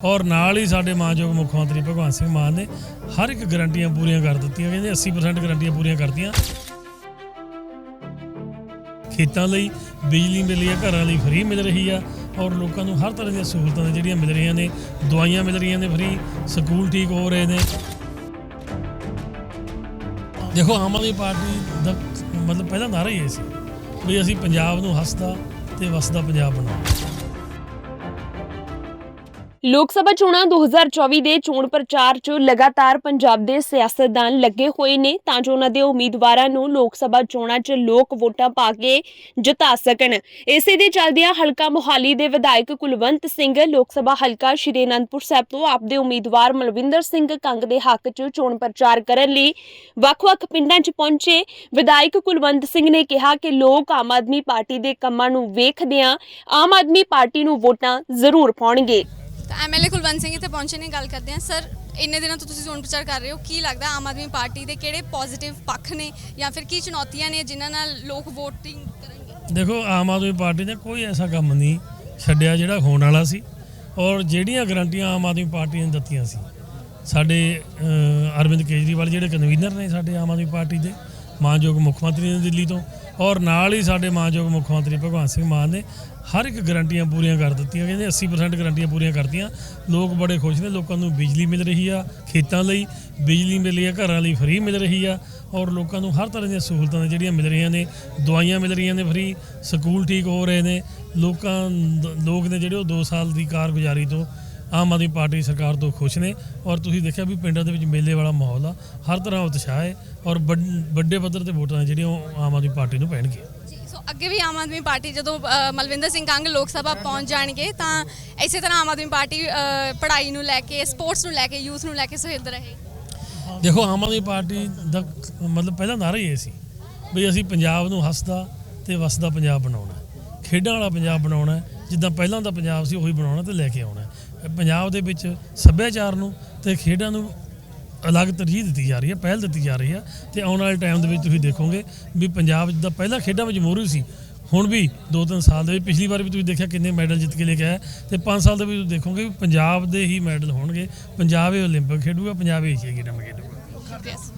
ਔਰ ਨਾਲ ਹੀ ਸਾਡੇ ਮਾਨਯੋਗ ਮੁੱਖ ਮੰਤਰੀ ਭਗਵੰਤ ਸਿੰਘ ਮਾਨ ਨੇ ਹਰ ਇੱਕ ਗਰੰਟੀਆਂ ਪੂਰੀਆਂ ਕਰ ਦਿੱਤੀਆਂ, ਕਹਿੰਦੇ 80% ਗਰੰਟੀਆਂ ਪੂਰੀਆਂ ਕਰਤੀਆਂ। ਖੇਤਾਂ ਲਈ ਬਿਜਲੀ ਮਿਲ ਰਹੀ ਹੈ, ਘਰਾਂ ਲਈ ਫ੍ਰੀ ਮਿਲ ਰਹੀ ਆ, ਔਰ ਲੋਕਾਂ ਨੂੰ ਹਰ ਤਰ੍ਹਾਂ ਦੀਆਂ ਸਹੂਲਤਾਂ ਨੇ ਜਿਹੜੀਆਂ ਮਿਲ ਰਹੀਆਂ ਨੇ, ਦਵਾਈਆਂ ਮਿਲ ਰਹੀਆਂ ਨੇ ਫ੍ਰੀ ਸਕੂਲ ਠੀਕ ਹੋ ਰਹੇ ਨੇ। ਦੇਖੋ, ਆਮ ਆਦਮੀ ਪਾਰਟੀ ਦਾ ਮਤਲਬ ਪਹਿਲਾ ਨਾਰਾ ਹੀ ਇਹ ਸੀ ਵੀ ਅਸੀਂ ਪੰਜਾਬ ਨੂੰ ਹੱਸਦਾ ਤੇ ਵਸਦਾ ਪੰਜਾਬ ਬਣਾਉਣਾ ਲੋਕ ਸਭਾ ਚੋਣਾਂ 2024 ਦੇ ਚੋਣ ਪ੍ਰਚਾਰ 'ਚ ਲਗਾਤਾਰ ਪੰਜਾਬ ਦੇ ਸਿਆਸਤਦਾਨ ਲੱਗੇ ਹੋਏ ਨੇ ਤਾਂ ਜੋ ਉਹਨਾਂ ਦੇ ਉਮੀਦਵਾਰਾਂ ਨੂੰ ਲੋਕ ਸਭਾ ਚੋਣਾਂ 'ਚ ਲੋਕ ਵੋਟਾਂ ਪਾ ਕੇ ਜਿਤਾ ਸਕਣ। ਇਸੇ ਦੇ ਚੱਲਦਿਆਂ ਹਲਕਾ ਮੋਹਾਲੀ ਦੇ ਵਿਧਾਇਕ ਕੁਲਵੰਤ ਸਿੰਘ ਲੋਕ ਸਭਾ ਹਲਕਾ ਸ਼੍ਰੀ ਅਨੰਦਪੁਰ ਸਾਹਿਬ ਤੋਂ ਆਪਦੇ ਉਮੀਦਵਾਰ ਮਲਵਿੰਦਰ ਸਿੰਘ ਕੰਗ ਦੇ ਹੱਕ 'ਚ ਚੋਣ ਪ੍ਰਚਾਰ ਕਰਨ ਲਈ ਵੱਖ-ਵੱਖ ਪਿੰਡਾਂ 'ਚ ਪਹੁੰਚੇ। ਵਿਧਾਇਕ ਕੁਲਵੰਤ ਸਿੰਘ ਨੇ ਕਿਹਾ ਕਿ ਲੋਕ ਆਮ ਆਦਮੀ ਪਾਰਟੀ ਦੇ ਕੰਮਾਂ ਨੂੰ ਵੇਖਦਿਆਂ ਆਮ ਆਦਮੀ ਪਾਰਟੀ ਨੂੰ ਵੋਟਾਂ ਜ਼ਰੂਰ ਪਾਉਣਗੇ। ਤਾਂ ਐਮਐਲਏ ਕੁਲਵੰਤ ਸਿੰਘ ਇੱਥੇ ਪਹੁੰਚੇ ਨੇ, ਗੱਲ ਕਰਦੇ ਹਾਂ। ਸਰ, ਇੰਨੇ ਦਿਨਾਂ ਤੋਂ ਤੁਸੀਂ ਚੋਣ ਪ੍ਰਚਾਰ ਕਰ ਰਹੇ ਹੋ, ਕੀ ਲੱਗਦਾ ਆਮ ਆਦਮੀ ਪਾਰਟੀ ਦੇ ਕਿਹੜੇ ਪੋਜ਼ਿਟਿਵ ਪੱਖ ਨੇ ਜਾਂ ਫਿਰ ਕੀ ਚੁਣੌਤੀਆਂ ਨੇ ਜਿਨ੍ਹਾਂ ਨਾਲ ਲੋਕ ਵੋਟਿੰਗ ਕਰਨਗੇ? ਦੇਖੋ, ਆਮ ਆਦਮੀ ਪਾਰਟੀ ਨੇ ਕੋਈ ਐਸਾ ਕੰਮ ਨਹੀਂ ਛੱਡਿਆ ਜਿਹੜਾ ਹੋਣ ਵਾਲਾ ਸੀ ਔਰ ਜਿਹੜੀਆਂ ਗਰੰਟੀਆਂ ਆਮ ਆਦਮੀ ਪਾਰਟੀ ਨੇ ਦਿੱਤੀਆਂ ਸੀ। ਸਾਡੇ ਅਰਵਿੰਦ ਕੇਜਰੀਵਾਲ ਜਿਹੜੇ ਕਨਵੀਨਰ ਨੇ ਸਾਡੇ ਆਮ ਆਦਮੀ ਪਾਰਟੀ ਦੇ ਮਾਨਯੋਗ ਮੁੱਖ ਮੰਤਰੀ ਨੇ ਦਿੱਲੀ ਤੋਂ ਔਰ ਨਾਲ ਹੀ ਸਾਡੇ ਮਾਨਯੋਗ ਮੁੱਖ ਮੰਤਰੀ ਭਗਵੰਤ ਸਿੰਘ ਮਾਨ ਨੇ ਹਰ ਇੱਕ ਗਰੰਟੀਆਂ ਪੂਰੀਆਂ ਕਰ ਦਿੱਤੀਆਂ, ਕਹਿੰਦੇ 80% ਗਰੰਟੀਆਂ ਪੂਰੀਆਂ ਕਰਤੀਆਂ। ਲੋਕ ਬੜੇ ਖੁਸ਼ ਨੇ, ਲੋਕਾਂ ਨੂੰ ਬਿਜਲੀ ਮਿਲ ਰਹੀ ਆ ਖੇਤਾਂ ਲਈ, ਬਿਜਲੀ ਮਿਲ ਰਹੀ ਆ, ਘਰਾਂ ਲਈ ਫ੍ਰੀ ਮਿਲ ਰਹੀ ਆ ਔਰ ਲੋਕਾਂ ਨੂੰ ਹਰ ਤਰ੍ਹਾਂ ਦੀਆਂ ਸਹੂਲਤਾਂ ਨੇ ਜਿਹੜੀਆਂ ਮਿਲ ਰਹੀਆਂ ਨੇ, ਦਵਾਈਆਂ ਮਿਲ ਰਹੀਆਂ ਨੇ ਫ੍ਰੀ ਸਕੂਲ ਠੀਕ ਹੋ ਰਹੇ ਨੇ, ਲੋਕਾਂ, ਲੋਕ ਨੇ ਜਿਹੜੇ ਉਹ 2 ਸਾਲ ਦੀ ਕਾਰਗੁਜ਼ਾਰੀ ਤੋਂ ਆਮ ਆਦਮੀ ਪਾਰਟੀ ਸਰਕਾਰ ਤੋਂ ਖੁਸ਼ ਨੇ ਔਰ ਤੁਸੀਂ ਦੇਖਿਆ ਵੀ ਪਿੰਡਾਂ ਦੇ ਵਿੱਚ ਮੇਲੇ ਵਾਲਾ ਮਾਹੌਲ ਆ ਹਰ ਤਰ੍ਹਾਂ ਉਤਸ਼ਾਹ ਹੈ ਔਰ ਵੱਡ- ਪੱਧਰ ਤੇ ਵੋਟਾਂ ਜਿਹੜੀਆਂ ਉਹ ਆਮ ਆਦਮੀ ਪਾਰਟੀ ਨੂੰ ਪੈਣਗੀਆਂ ਜੀ ਸੋ ਅੱਗੇ ਵੀ ਆਮ ਆਦਮੀ ਪਾਰਟੀ ਜਦੋਂ ਮਲਵਿੰਦਰ ਸਿੰਘ ਕੰਗ ਲੋਕ ਸਭਾ ਪਹੁੰਚ ਜਾਣਗੇ ਤਾਂ ਇਸੇ ਤਰ੍ਹਾਂ ਆਮ ਆਦਮੀ ਪਾਰਟੀ ਪੜ੍ਹਾਈ ਨੂੰ ਲੈ ਕੇ ਸਪੋਰਟਸ ਨੂੰ ਲੈ ਕੇ ਯੂਥ ਨੂੰ ਲੈ ਕੇ ਸੁਹਿਰਦ ਰਹੇ ਦੇਖੋ ਆਮ ਆਦਮੀ ਪਾਰਟੀ ਦਾ ਮਤਲਬ ਪਹਿਲਾ ਨਾਰਾ ਹੀ ਇਹ ਸੀ ਵੀ ਅਸੀਂ ਪੰਜਾਬ ਨੂੰ ਹੱਸਦਾ ਤੇ ਵਸਦਾ ਪੰਜਾਬ ਬਣਾਉਣਾ। ਖੇਡਾਂ ਵਾਲਾ ਪੰਜਾਬ ਬਣਾਉਣਾ। ਜਿੱਦਾਂ ਪਹਿਲਾਂ ਦਾ ਪੰਜਾਬ ਸੀ ਉਹੀ ਬਣਾਉਣਾ ਤੇ ਲੈ ਕੇ ਆਉਣਾ। ਪੰਜਾਬ ਦੇ ਵਿੱਚ ਸੱਭਿਆਚਾਰ ਨੂੰ ਤੇ ਖੇਡਾਂ ਨੂੰ ਅਲੱਗ ਤਰਜੀਹ ਦਿੱਤੀ ਜਾ ਰਹੀ ਹੈ ਪਹਿਲ ਦਿੱਤੀ ਜਾ ਰਹੀ ਹੈ ਤੇ ਆਉਣ ਵਾਲੇ ਟਾਈਮ ਦੇ ਵਿੱਚ ਤੁਸੀਂ ਦੇਖੋਗੇ ਵੀ ਪੰਜਾਬ ਜਿੱਦਾਂ ਪਹਿਲਾਂ ਖੇਡਾਂ ਵਿੱਚ ਮੋਹਰੂ ਸੀ ਹੁਣ ਵੀ 2-3 ਸਾਲ ਦੇ ਵਿੱਚ ਪਿਛਲੀ ਵਾਰ ਵੀ ਤੁਸੀਂ ਦੇਖਿਆ ਕਿੰਨੇ ਮੈਡਲ ਜਿੱਤ ਕੇ ਲੈ ਕੇ ਆਇਆ ਤੇ 5 ਸਾਲ ਦੇ ਵਿੱਚ ਤੁਸੀਂ ਦੇਖੋਗੇ ਵੀ ਪੰਜਾਬ ਦੇ ਹੀ ਮੈਡਲ ਹੋਣਗੇ ਪੰਜਾਬ ਹੀ 올림픽 ਖੇਡੂਗਾ ਪੰਜਾਬ ਹੀ ਏਸ਼ੀਆ ਗੇਮਾਂ ਖੇਡੂਗਾ ਯੈਸ